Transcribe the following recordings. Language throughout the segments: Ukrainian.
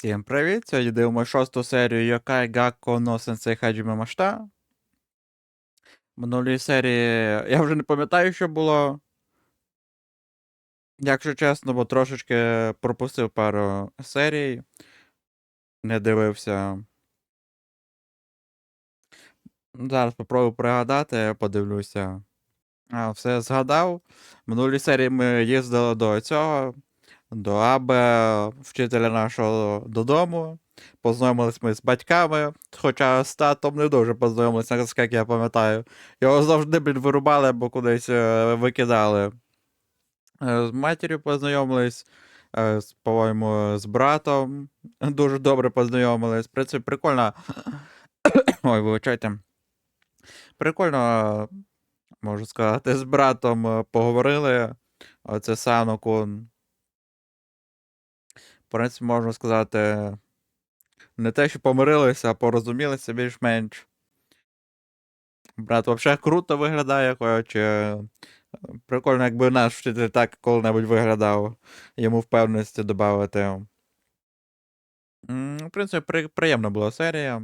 Всім привіт! Сьогодні дивимося шосту серію Йокай Гакко no Sensei Hajime Машта. Минулій серії я вже не пам'ятаю, що було. Якщо чесно, бо трошечки пропустив пару серій. Не дивився. Зараз попробую пригадати, подивлюся. А, все згадав. Минулій серії ми їздили до цього, до Абе, вчителя нашого додому. Познайомились ми з батьками, хоча з татом не дуже познайомилися, наскільки я пам'ятаю. Його завжди блін, вирубали або кудись е, викидали. Е, З матір'ю познайомились, е, по-моєму, з братом. Дуже добре познайомились. В принципі, прикольно. Ой, вибачайте. Прикольно, можу сказати, з братом поговорили. Оце Санокун. В принципі, можна сказати, не те, що помирилися, а порозумілися більш-менш. Брат взагалі круто виглядає, хоч. е, Прикольно, якби наш вчитель так коли-небудь виглядав, йому впевненості додати. М, В принципі, при, приємна була серія.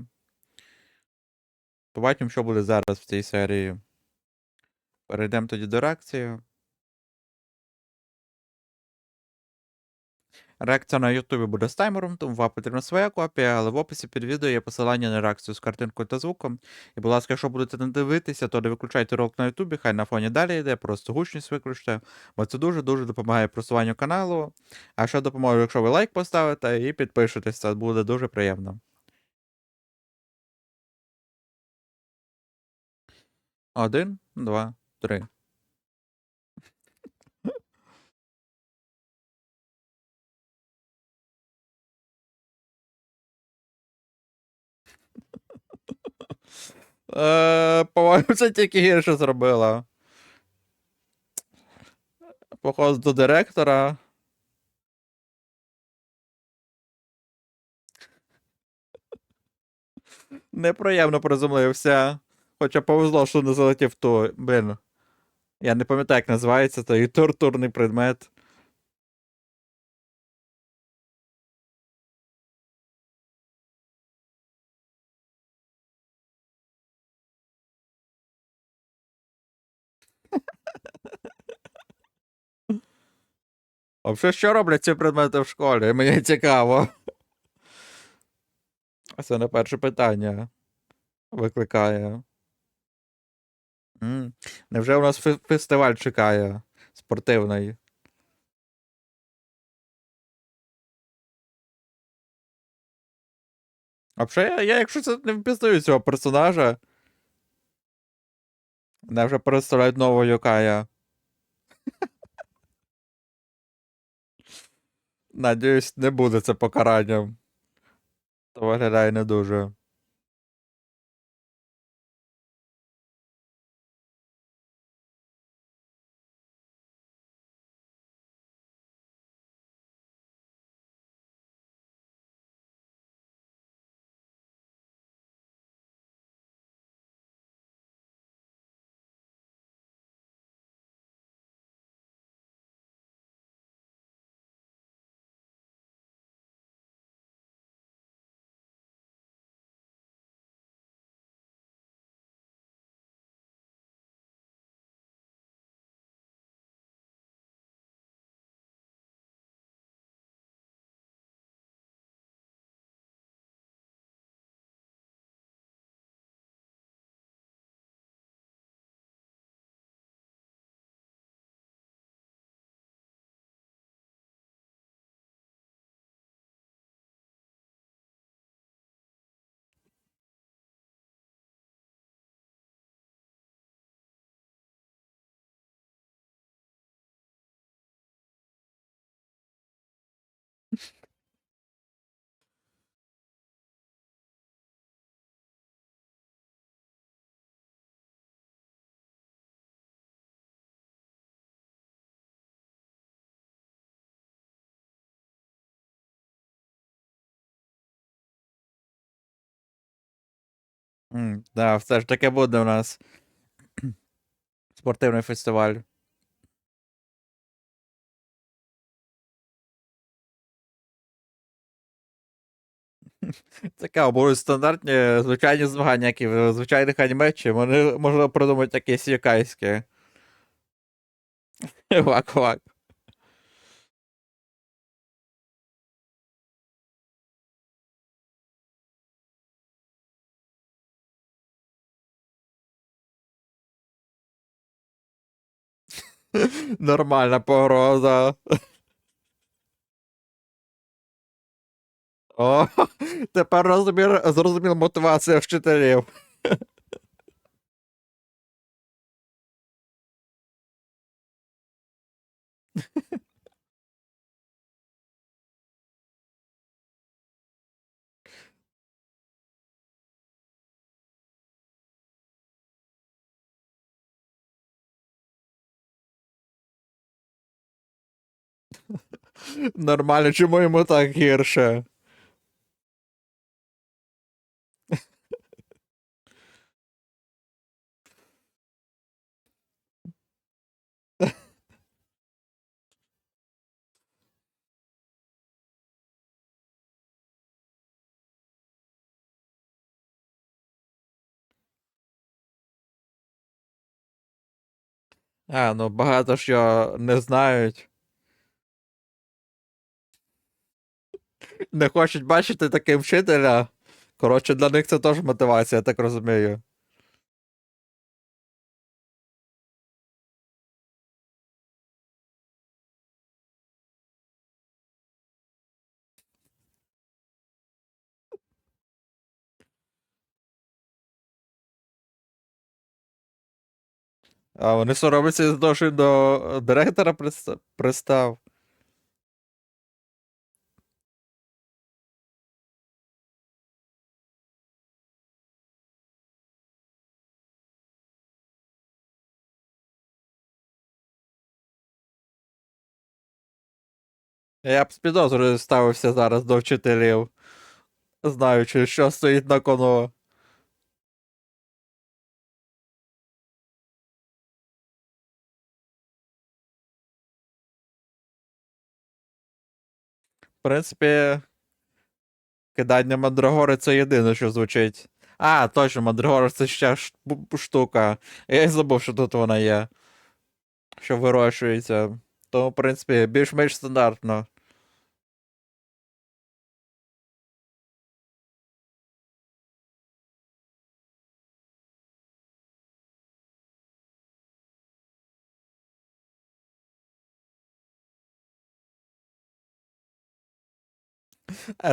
Побачимо, що буде зараз в цій серії. Перейдемо тоді до реакції. Реакція на Ютубі буде з таймером, тому вам потрібна своя копія, але в описі під відео є посилання на реакцію з картинкою та звуком. І, будь ласка, якщо будете не дивитися, то не виключайте ролик на Ютубі, хай на фоні далі йде, просто гучність виключте, бо це дуже-дуже допомагає просуванню каналу. А ще допоможе, якщо ви лайк поставите і підпишетесь, це буде дуже приємно. Один, два, три. Е, По-моєму, це тільки гірше зробила. Походу до директора. Неприємно приземлився. Хоча повезло, що не залетів ту. Блін. Я не пам'ятаю, як називається той тортурний предмет. А взагалі, що роблять ці предмети в школі? Мені цікаво. Це не перше питання викликає. М, Невже у нас фестиваль чекає спортивний? А взагалі, я, якщо це не впізнаю цього персонажа. Мене вже представляють нового Йокая. Надіюсь, не буде це покаранням. То виглядає не дуже. М, Да, все ж таки буде у нас спортивний фестиваль. Таке будуть стандартні звичайні змагання, які в звичайних аніме, чи вони можна придумати якісь юкайські. Вак-вак. Нормальна погроза. О, тепер розумір, зрозумів мотивація вчителів. Нормально, чому йому так гірше? А, ну багато його не знають. Не хочуть бачити таким вчителя. Коротше, для них це теж мотивація, я так розумію. А вони соромляться з того, що до директора приста- пристав. Я б з підозрою ставився зараз до вчителів, знаючи, що стоїть на кону. Принципі, кидання мандрагори це єдине, що звучить. А, точно, мандрагора це ще штука. Я й забув, що тут вона є. Що вирощується. Тому, в принципі, більш-менш стандартно.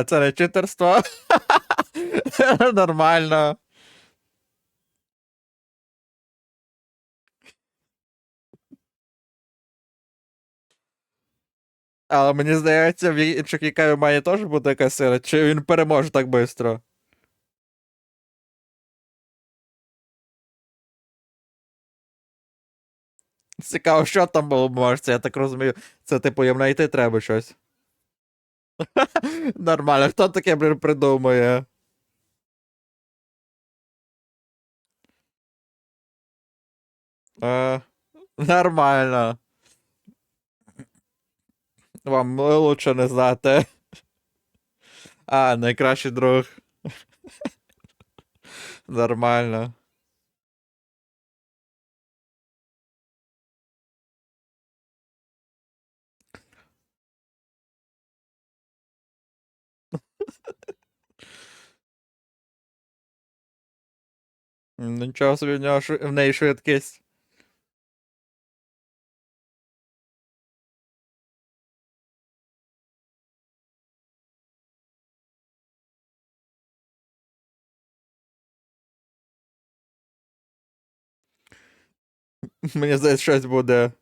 Це не читерство. Нормально. Але мені здається, в інших Ікаю має теж бути якась сила, чи він переможе так швидко. Цікаво, що там було можеться, я так розумію. Це типу їм знайти треба щось. Нормально, хто таке, блін, придумує? Е, нормально. Вам лучше не знати. А, найкращий друг. Нормально. Нічого собі в, нього, в неї швидкість. Мені здається, щось буде.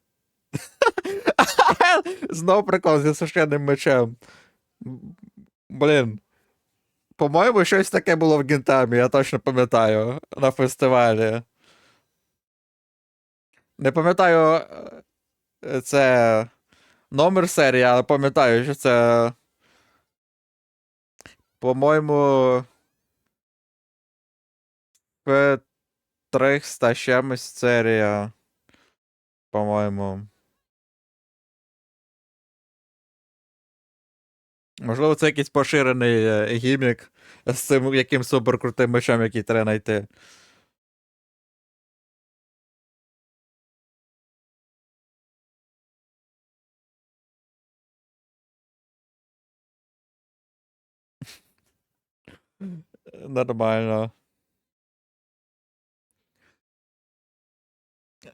Знов прикол зі священним мечем. Блін. По-моєму, щось таке було в Гінтамі, я точно пам'ятаю, на фестивалі. Не пам'ятаю, е, це номер серії, але пам'ятаю, що це. По-моєму. П 300 чимось серія. По-моєму. Можливо, це якийсь поширений е, гімік з цим яким суперкрутим мечем, який треба знайти. Нормально.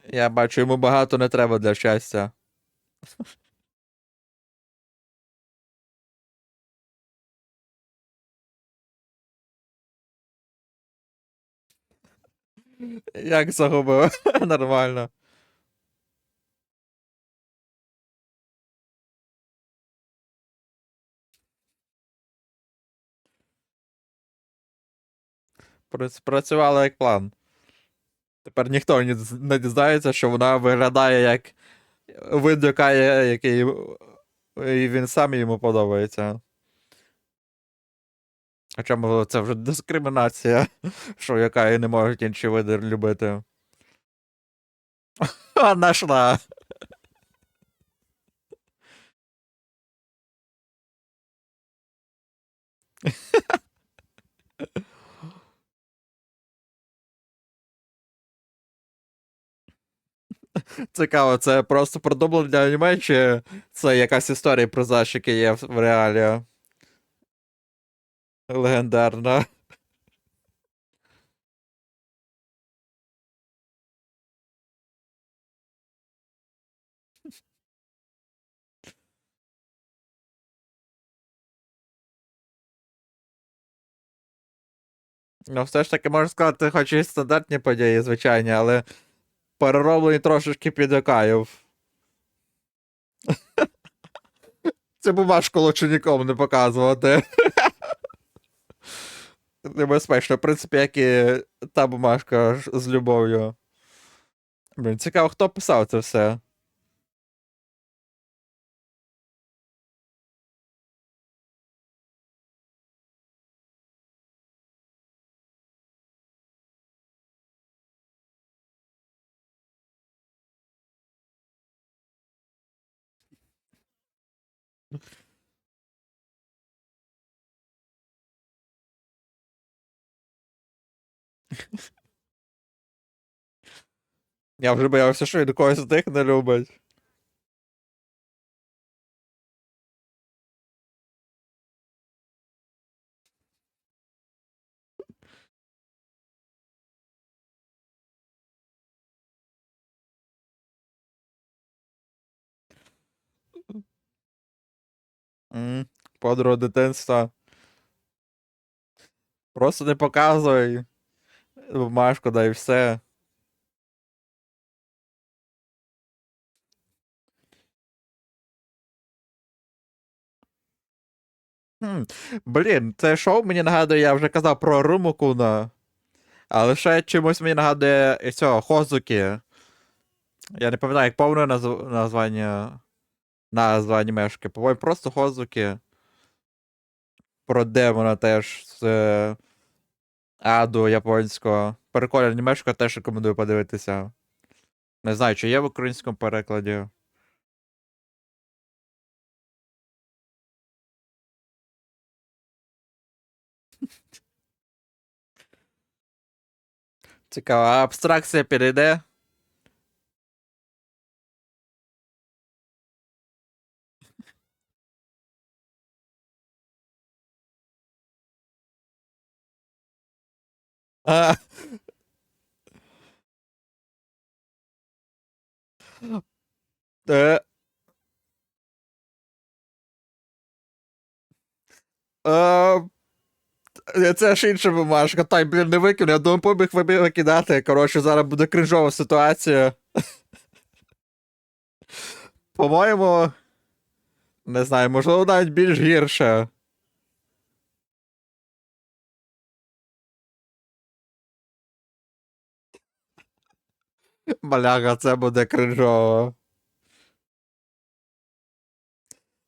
Я бачу, йому багато не треба для щастя. Як загубив? Нормально. Прац- Працювало як план. Тепер ніхто не дізнається, що вона виглядає як вид, який і він сам йому подобається. Хоча можливо, це вже дискримінація, що яка і не можуть інші види любити. А, нашла. Цікаво, це просто продублено для аніме, чи це якась історія про защики є в в реалі? Легендарна. Ну, все ж таки, можна сказати, хоч і стандартні події, звичайні, але перероблені трошечки під Окаїв. Цю бумажку лучше нікому не показувати. Небезпечно, в принципі, як і та бумажка з любов'ю. Блін, цікаво, хто писав це все. Я вже боявся, що він когось з них не любить. М, Подруга дитинства. Просто не показуй бумажку, да і все. Хм, Блін, це шоу мені нагадує, я вже казав про Румукуна. Але ще чимось мені нагадує і цього Хозуки. Я не пам'ятаю, як повне назв... названня. Назва анімешки. По-моєму, просто Хозуки. Про демона теж з аду японського. Прикольна анімешка теж рекомендую подивитися. Не знаю, чи є в українському перекладі. Цікаво, абстракція підійде? А, е, е, це ж інша бумажка. Та й, блін, не викину. Я думаю, побіг викидати. Коротше, зараз буде кринжова ситуація. По-моєму. Не знаю, можливо, навіть більш гірше. Маляга, це буде кринжово.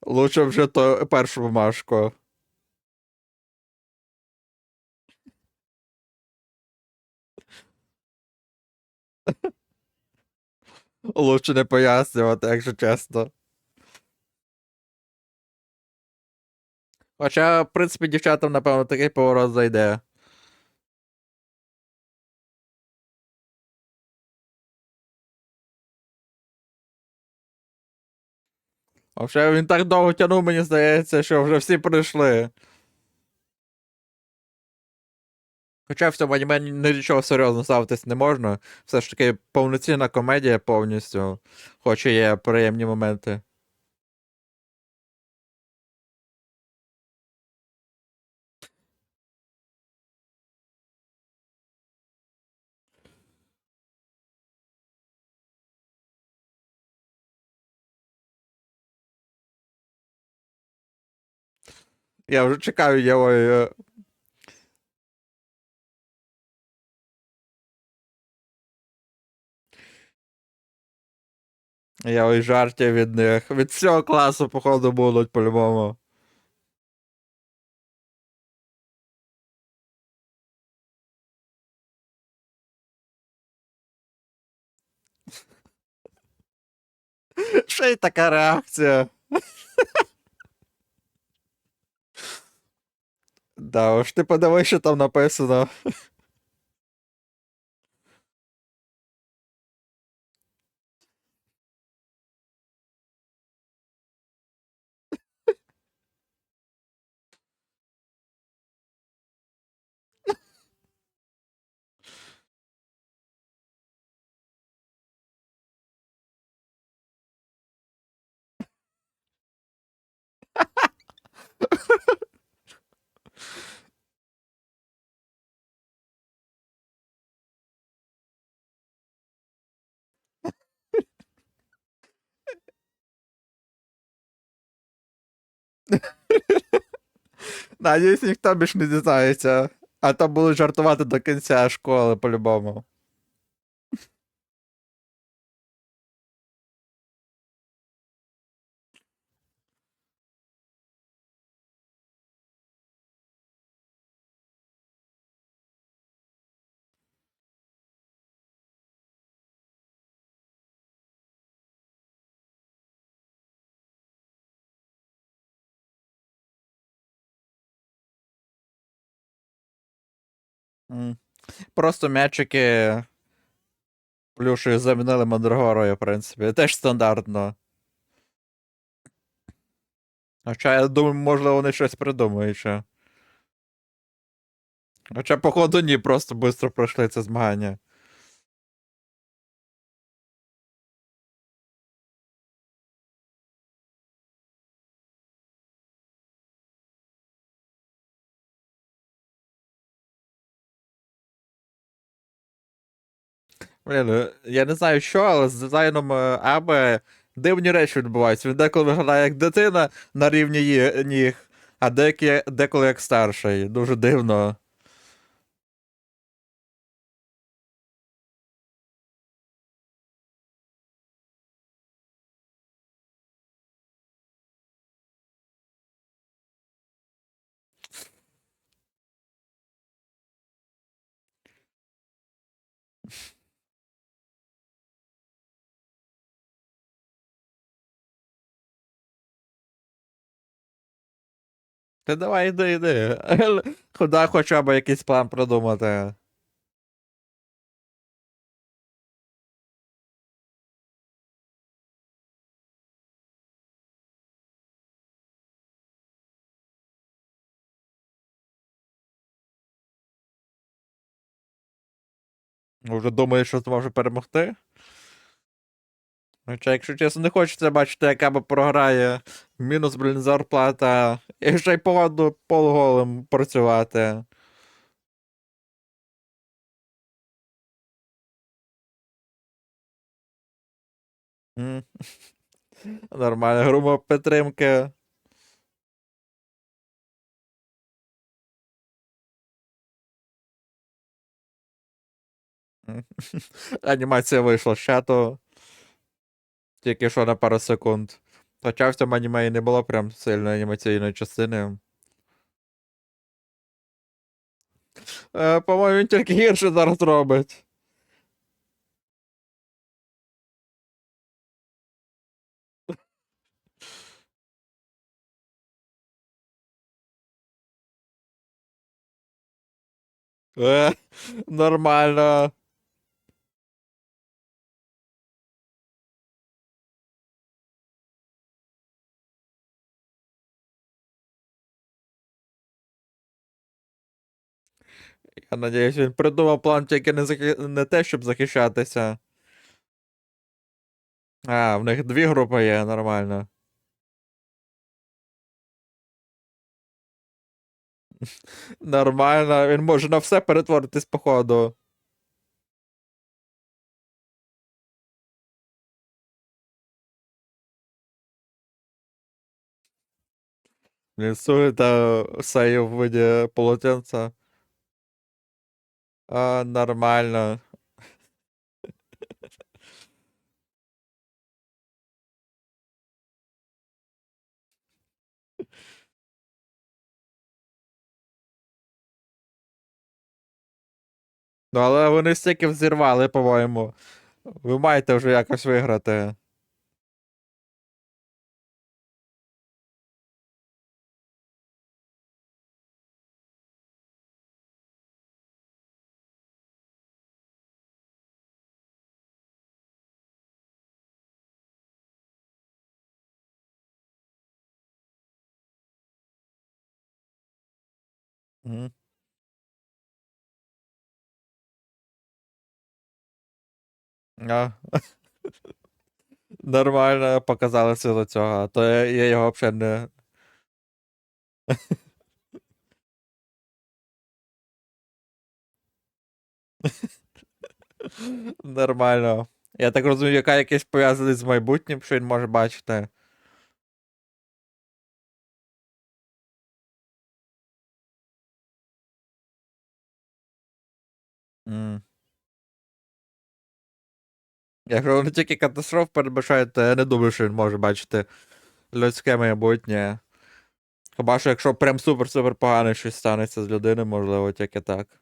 Лучше вже то першу бумажку. Лучше не пояснювати, якщо чесно. Хоча, в принципі, дівчатам, напевно, такий поворот зайде. А вже він так довго тягнув, мені здається, що вже всі прийшли. Хоча в цьому аніме ні- ні до чого серйозно ставитись не можна. Все ж таки повноцінна комедія повністю, хоч і є приємні моменти. Я вже чекаю його. е, Я ось жартів від них. Від всього класу, походу, будуть по-любому. Ще й така реакція. Да, уж ти подивись, що там написано. Надіюсь, ніхто більш не дізнається. А то будуть жартувати до кінця школи, по-любому. Просто м'ячики плюшею замінили мандрагорою, в принципі. Теж стандартно. Хоча я думаю, можливо, вони щось придумають ще. Хоча, походу, ні, просто швидко пройшли це змагання. Блін, ну, я не знаю що, але з дизайном е, Аби дивні речі відбуваються. Він деколи виглядає як дитина на рівні ніг, а деколи як старший. Дуже дивно. Ти давай йди, йди. Куди хоча б якийсь план продумати. Вже думаєш, що зможе перемогти? Хоча, якщо чесно, не хочеться бачити, яка б програє. Мінус, блін, зарплата. І ще й погоду полголим працювати. М. Нормально, грубо підтримки. Анімація вийшла з чату. Тільки що на пару секунд. Хоча в цьому аніме не було прям сильно анімаційної частини. Е, По-моєму, він тільки гірше зараз робить. Е, нормально. Я надіюсь, він придумав план тільки не, захи... не те, щоб захищатися. А, в них дві групи є, нормально. Нормально, він може на все перетворитись, походу. Рисує та в виді полотенца. А, нормально. Ну, але вони стільки взірвали, по-моєму. Ви маєте вже якось виграти. Мгм. А. Нормально показали силу цього, а то я, я його взагалі не. Нормально. Я так розумію, яка якась пов'язаний з майбутнім, що він може бачити. М. Якщо вони тільки катастроф передбачають, то я не думаю, що він може бачити людське майбутнє. Хіба що якщо прям супер-супер погане щось станеться з людиною, можливо, тільки так.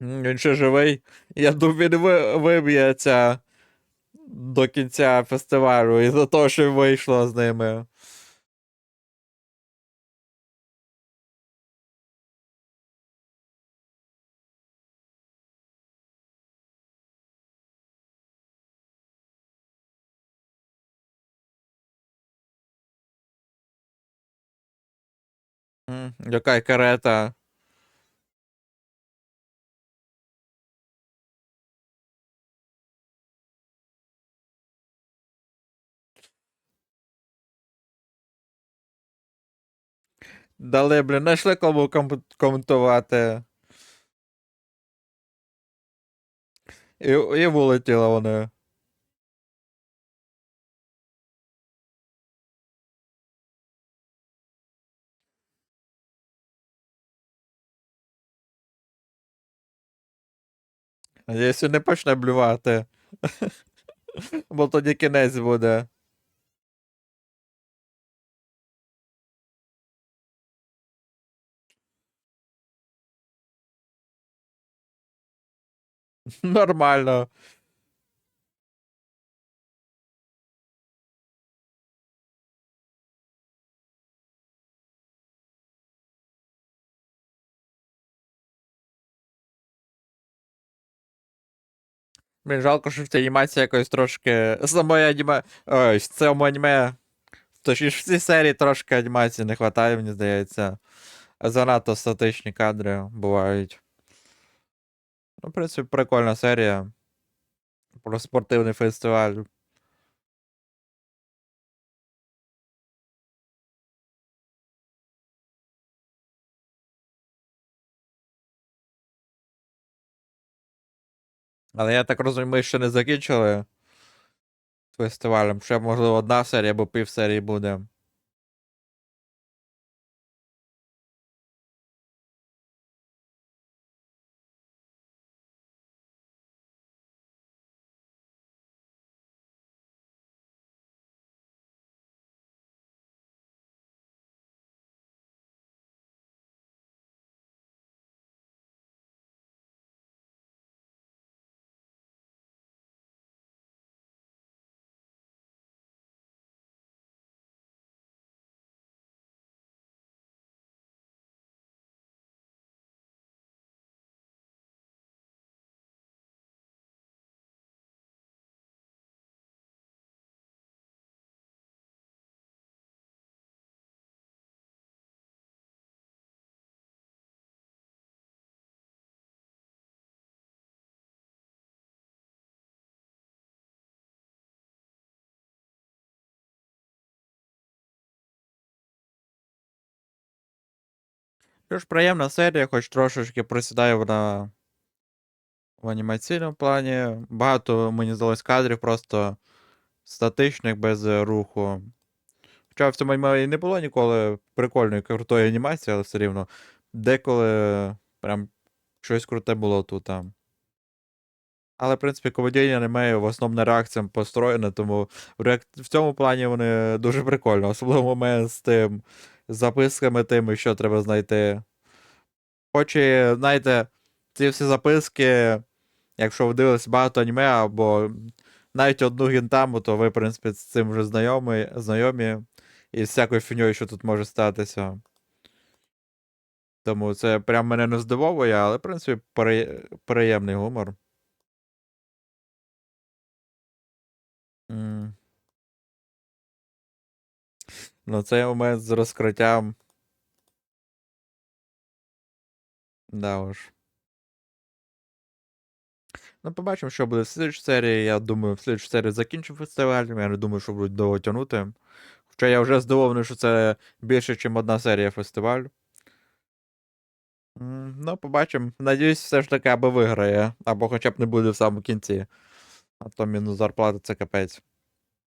Він ще живий. Я думаю, він ви- виб'ється до кінця фестивалю із-за того, що вийшло з ними. Яка карета. Дали, блін, знайшли кому ком- коментувати. І, і вилетіли вони. Якщо не почне блювати. Бо тоді кінець буде. Нормально. Блін, жалко, що в цій анімації якось трошки. Самої аніме. Ой, в цьому аніме. Точніше, в цій серії трошки анімації не вистачає, мені здається. Занадто статичні кадри бувають. Ну, в принципі, прикольна серія. Про спортивний фестиваль. Але я так розумію, ми ще не закінчили з фестивалем. Ще, можливо, одна серія або пів серії буде. Що приємна серія, хоч трошечки просідає вона в анімаційному плані. Багато, мені здалось, кадрів просто статичних, без руху. Хоча в цьому аніме і не було ніколи прикольної, крутої анімації, але все рівно. Деколи прям щось круте було тут. там. Але, в принципі, комедійні аніме в основному реакціям построєне, тому в, цьому плані вони дуже прикольно. Особливо момент з тим записками тими, що треба знайти. Хоч знаєте, ці всі записки, якщо ви дивились багато аніме або навіть одну гінтаму, то ви, в принципі, з цим вже знайомі, знайомі і з всякою фіньою, що тут може статися. Тому це прям мене не здивовує, але, в принципі, при... приємний гумор. Ну, цей момент з розкриттям. Да уж. Ну, побачимо, що буде в слідчій серії. Я думаю, в слідчій серії закінчимо фестиваль. Я не думаю, що будуть довго тягнути. Хоча я вже здивований, що це більше, ніж одна серія фестивалю. Ну, побачимо. Надіюсь, все ж таки або виграє, або хоча б не буде в самому кінці. А то мінус зарплата це капець.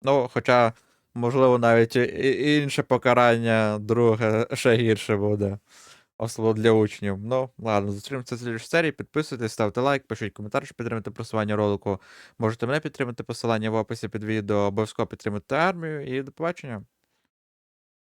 Ну, хоча, можливо, навіть інше покарання, друге, ще гірше буде. Особливо для учнів. Ну, ладно, зустрінемося в слідчій серії. Підписуйтесь, ставте лайк, пишіть коментар, щоб підтримати просування ролику. Можете мене підтримати посилання в описі під відео, обов'язково підтримати армію і до побачення.